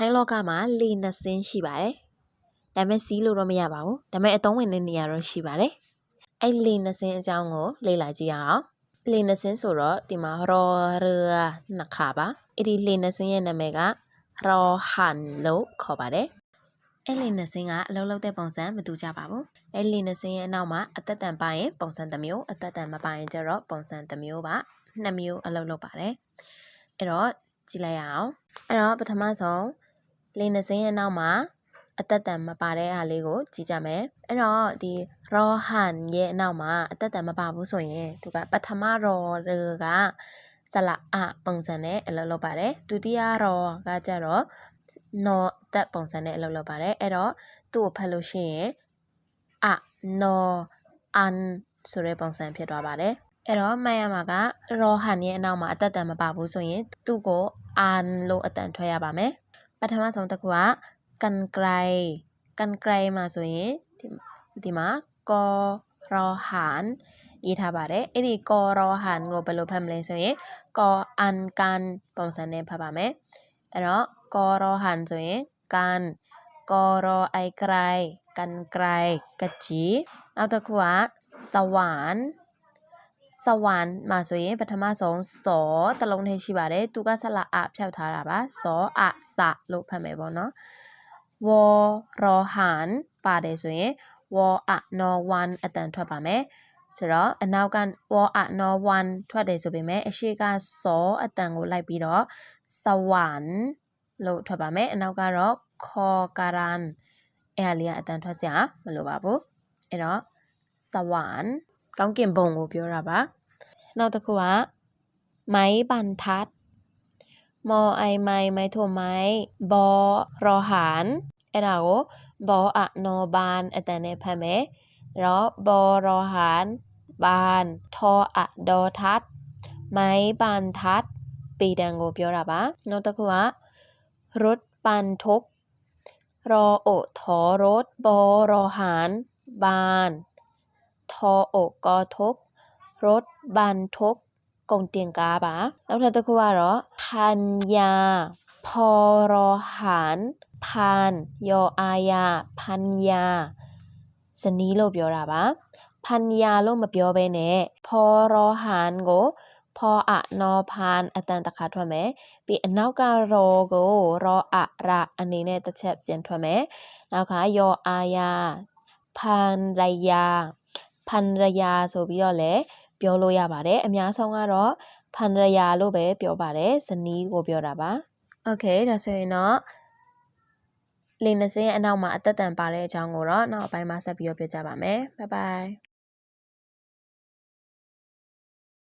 ထိုင်းလောကမှာလေနှစ်စင်းရှိပါတယ်။ဒါပေမဲ့စီးလို့တော့မရပါဘူး။ဒါပေမဲ့အသုံးဝင်တဲ့နေရာတော့ရှိပါတယ်။အဲ့လေနှစ်စင်းအကြောင်းကို လေ့လာကြည့်ရအောင်။လေနှစ်စင်းဆိုတော့ဒီမှာရောရနှစ်ခါပါ။အဲ့ဒီလေနှစ်စင်းရဲ့နာမည်ကရောဟန်လို့ခေါ်ပါတယ်။အဲ့လေနှစ်စင်းကအလုံးလုံးတဲ့ပုံစံမတူကြပါဘူး။အဲ့လေနှစ်စင်းရဲ့အနောက်မှာအသက်တန်ပါရင်ပုံစံတစ်မျိုးအသက်တန်မပါရင်ကျတော့ပုံစံတစ်မျိုးပါ။နှစ်မျိုးအလုံးလုံးပါတယ်။အဲ့တော့ကြည့်လိုက်ရအောင်။အဲ့တော့ပထမဆုံး လေနှစင်းရဲ့နောက်မှာအသက်တန်မပါတဲ့အားလေးကိုကြည့်ကြမယ်။အဲ့တော့ဒီရောဟန်ရဲ့အနောက်မှာအသက်တန်မပါဘူးဆိုရင်သူကပထမရောကဆလာအပုံစံနဲ့အလုပ်လုပ်ပါတယ်။ဒုတိယရောကကြတော့နော်တက်ပုံစံနဲ့အလုပ်လုပ်ပါတယ်။အဲ့တော့သူ့ကိုဖတ်လို့ရှိရင်အနော်အန်ဆိုတဲ့ပုံစံဖြစ်သွားပါတယ်။အဲ့တော့မှတ်ရမှာကရောဟန်ရဲ့အနောက်မှာအသက်တန်မပါဘူးဆိုရင်သူ့ကိုအန်လို့အတန်ထွက်ရပါမယ် ပထမဆုံးတစ်ခုကကန်ไกรကန်ไกรမှာဆိုရင်ဒီဒီမှာကောရောဟန်ရေးထားပါတယ်အဲ့ဒီကောရောဟန်ကိုဘယ်လိုဖတ်မလဲဆိုရင်ကောအန်ကန်ပုံစံနဲ့ဖတ်ပါမယ်အဲ့တော့ကောရောဟန်ဆိုရင်ကန်ကောရောအိုက်ไกรကန်ไกรကကြီးနောက်တစ်ခုကစဝန် စဝမ်မှာဆိုရင်ပထမဆုံးစောတလုံးထဲရှိပါတယ်သူကဆက်လာအဖြောက်ထားတာပါစောအစလို့ဖတ်မယ်ပေါ့နော်ဝေါ်ရောဟန်ပါတယ်ဆိုရင်ဝေါ်အနော်ဝန်အတန်ထွက်ပါမယ်ဆိုတော့အနောက်ကဝေါ်အနော်ဝန်ထွက်တယ်ဆိုပေမဲ့အရှိကစောအတန်ကိုလိုက်ပြီးတော့စဝမ်လို့ထွက်ပါမယ်အနောက်ကတော့ခေါ်ကာရန်အဲ့အလေးကအတန်ထွက်စရာမလိုပါဘူးအဲ့တော့စဝမ်ကောင်းကင်ဘုံကိုပြောတာပါ နောက်တစ်ခုကမိုင်းဘรรทัดมอไอไม้ไม้ถั่วไม้บอรอหารအဲ့ဒါကိုဘောအနောဘန်အတန်နဲ့ဖတ်မယ်ရောဘောရဟန်ဘန်ထောအဒေါ်ထတ်မိုင်းဘန်ထတ်ပေတံကိုပြောတာပါနောက်တစ်ခုကรถปันทุกรอโอทอรถบอรอหารบานทอโอกอทุก รถบรรทุกကုန်တင်ကားပါနောက်ထပ်တစ်ခုကတော့พันยาพอรอหารพันยออายาพันยาဇနီးလို့ပြောတာပါพันยาလို့မပြောဘဲနဲ့ဖောရဟန်ကိုဖောအနောဖန်အတန်တစ်ခါထွက်မယ်ပြီးအနောက်ကရောကိုရောအရအနေနဲ့တစ်ချက်ပြန်ထွက်မယ်နောက်ကယောအာယာဖန်ရယာဖန်ရယာဆိုပြီးတော့လည်း ပြောလို့ရပါတယ်အများဆုံးကတော့ဖန်ရယာလို့ပဲပြောပါတယ်ဇနီးကိုပြောတာပါโอเคဒါဆိုရင်တော့လင်းနစင်းရဲ့အနောက်မှာအသက်တန်ပါတဲ့အကြောင်းကိုတော့နောက်အပိုင်းမှာဆက်ပြီးတော့ပြောကြပါမယ်ဘိုင်ဘိုင်